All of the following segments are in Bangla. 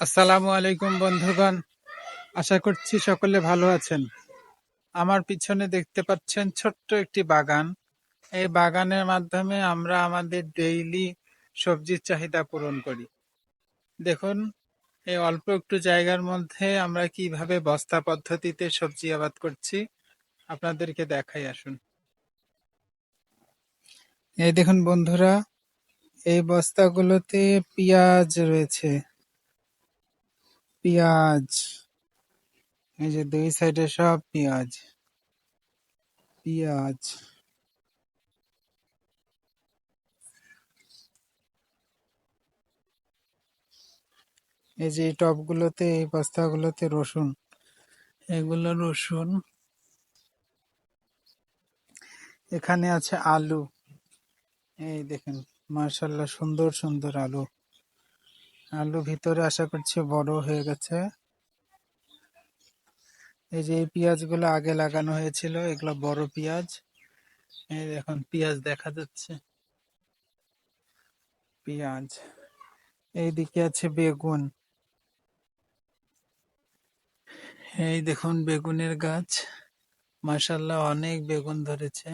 আসসালামু আলাইকুম বন্ধুগণ। আশা করছি সকলে ভালো আছেন। আমার পিছনে দেখতে পাচ্ছেন ছোট্ট একটি বাগান। এই বাগানের মাধ্যমে আমরা আমাদের ডেইলি সবজির চাহিদা পূরণ করি। দেখুন, এই অল্প একটু জায়গার মধ্যে আমরা কীভাবে বস্তা পদ্ধতিতে সবজি আবাদ করছি, আপনাদেরকে দেখাই আসুন। এই দেখুন বন্ধুরা, এই বস্তাগুলোতে পেঁয়াজ রয়েছে। পেঁয়াজ। এই যে দুই সাইডে সব পেঁয়াজ। পেঁয়াজ। এই যে এই টবগুলোতে, এই বস্তাগুলোতে রসুন। এগুলো রসুন। এখানে আছে আলু। এই দেখেন মার্শাল্লাহ সুন্দর সুন্দর আলু। আলু ভিতরে আশা করছি বড় হয়ে গেছে। এই যে এই পেঁয়াজগুলো আগে লাগানো হয়েছিল, এগুলো বড় পেঁয়াজ। এই দেখুন পেঁয়াজ দেখা যাচ্ছে। পেঁয়াজ। এইদিকে আছে বেগুন। এই দেখুন বেগুনের গাছ। মাশাল্লাহ অনেক বেগুন ধরেছে।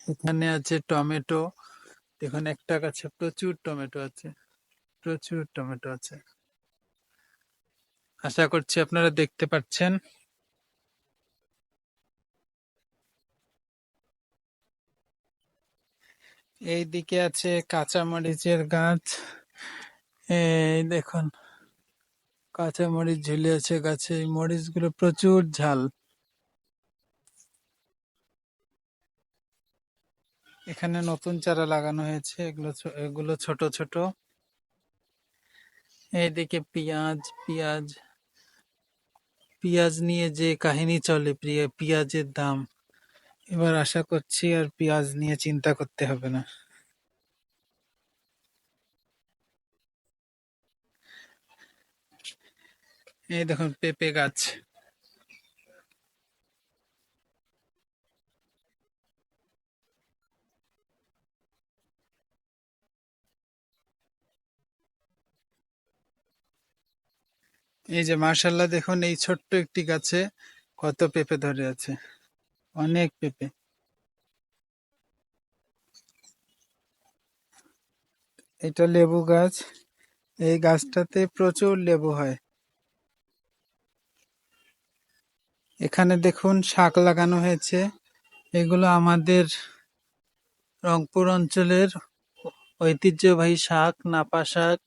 এখানে আছে টমেটো। দেখুন, একটা গাছে প্রচুর টমেটো আছে, প্রচুর টমেটো আছে। আশা করছি আপনারা দেখতে পাচ্ছেন। এই দিকে আছে কাঁচা মরিচের গাছ। এই দেখুন কাঁচা মরিচ ঝুলে আছে গাছে, এই মরিচগুলো প্রচুর ঝাল। এখানে নতুন চারা লাগানো হয়েছে। এগুলো এগুলো ছোট ছোট। এইদিকে পেঁয়াজ পেঁয়াজ পেঁয়াজ নিয়ে যে কাহিনী চলে, প্রিয়, পেঁয়াজের দাম। এবার আশা করছি আর পেঁয়াজ নিয়ে চিন্তা করতে হবে না। এই দেখুন, পেঁপে গাছ। এই যে মার্শাল্লাহ দেখুন, এই ছোট্ট একটি গাছে কত পেঁপে ধরে আছে। অনেক পেঁপে। এটা লেবু গাছ। এই গাছটাতে প্রচুর লেবু হয়। এখানে দেখুন, শাক লাগানো হয়েছে। এগুলো আমাদের রংপুর অঞ্চলের ঐতিহ্যবাহী শাক, নাপা শাক।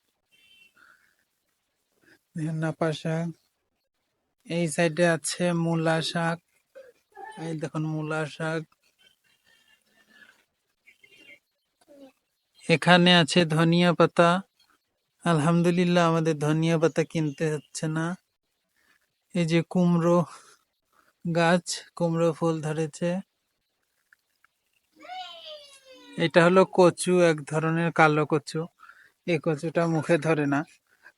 দেখুন নাপা শাক এই সাইডে আছে মূলা শাক, এই দেখুন মূলা শাক। এখানে আছে ধনিয়া পাতা। আলহামদুলিল্লাহ আমাদের ধনিয়া পাতা কিনতে হচ্ছে না। এই যে কুমড়ো গাছ, কুমড়ো ফুল ধরেছে। এটা হলো কচু, এক ধরনের কালো কচু। এই কচুটা মুখে ধরে না।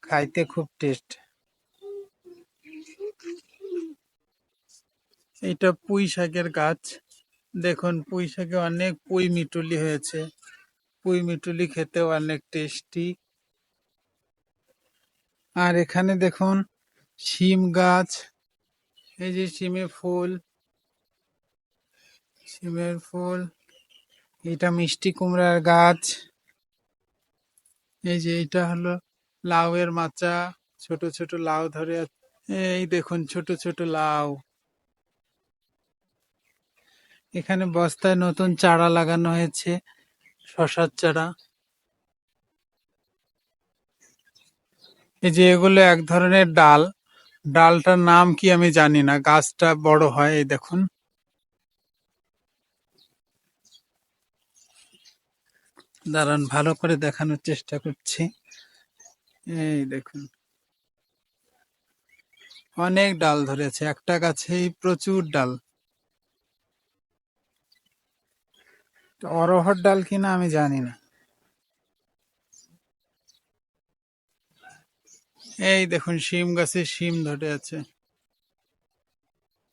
খাইতে খুব টেস্ট এটা পুঁই শাকের গাছ। দেখুন, পুঁই শাকে অনেক পুঁই মিটুলি হয়েছে। পুঁই মিটুলি খেতেও অনেক টেস্টি আর এখানে দেখুন, শিম গাছ। এই যে শিমে ফুল। শিমের ফুল। এটা মিষ্টি কুমড়ার গাছ। এই যে এটা হলো লাউয়ের মাচা, ছোট ছোট লাউ ধরে। এই দেখুন ছোট ছোট লাউ। এখানে বস্তায় নতুন চারা লাগানো হয়েছে, শশার চারা। এই যে এগুলো এক ধরনের ডাল। ডালটার নাম কি আমি জানি না, গাছটা বড় হয়, এই দেখুন। দাঁড়ান, ভালো করে দেখানোর চেষ্টা করছি। এই দেখুন। অনেক ডাল ধরেছে, একটা গাছেই প্রচুর ডাল। অরহর ডাল কিনা আমি জানি না। এই দেখুন, শিম গাছে শিম ধরে আছে।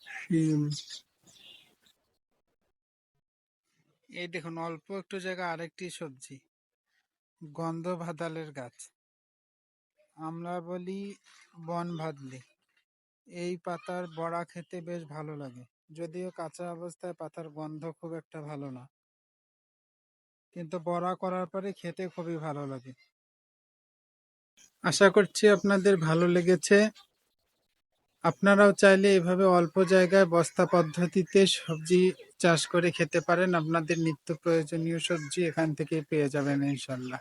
শিম। এই দেখুন, অল্প একটু জায়গা আরেকটি সবজি, গন্ধ ভাদালের গাছ। আমরা বলি বন ভাদলি। এই পাতার বড়া খেতে বেশ ভালো লাগে। যদিও কাঁচা অবস্থায় পাতার গন্ধ খুব একটা ভালো না। কিন্তু বড়া করার পরে খেতে খুবই ভালো লাগে। আশা করছি আপনাদের ভালো লেগেছে। আপনারাও চাইলে এভাবে অল্প জায়গায় বস্তা পদ্ধতিতে সবজি চাষ করে খেতে পারেন। আপনাদের নিত্য প্রয়োজনীয় সবজি এখান থেকে পেয়ে যাবেন ইনশাল্লাহ।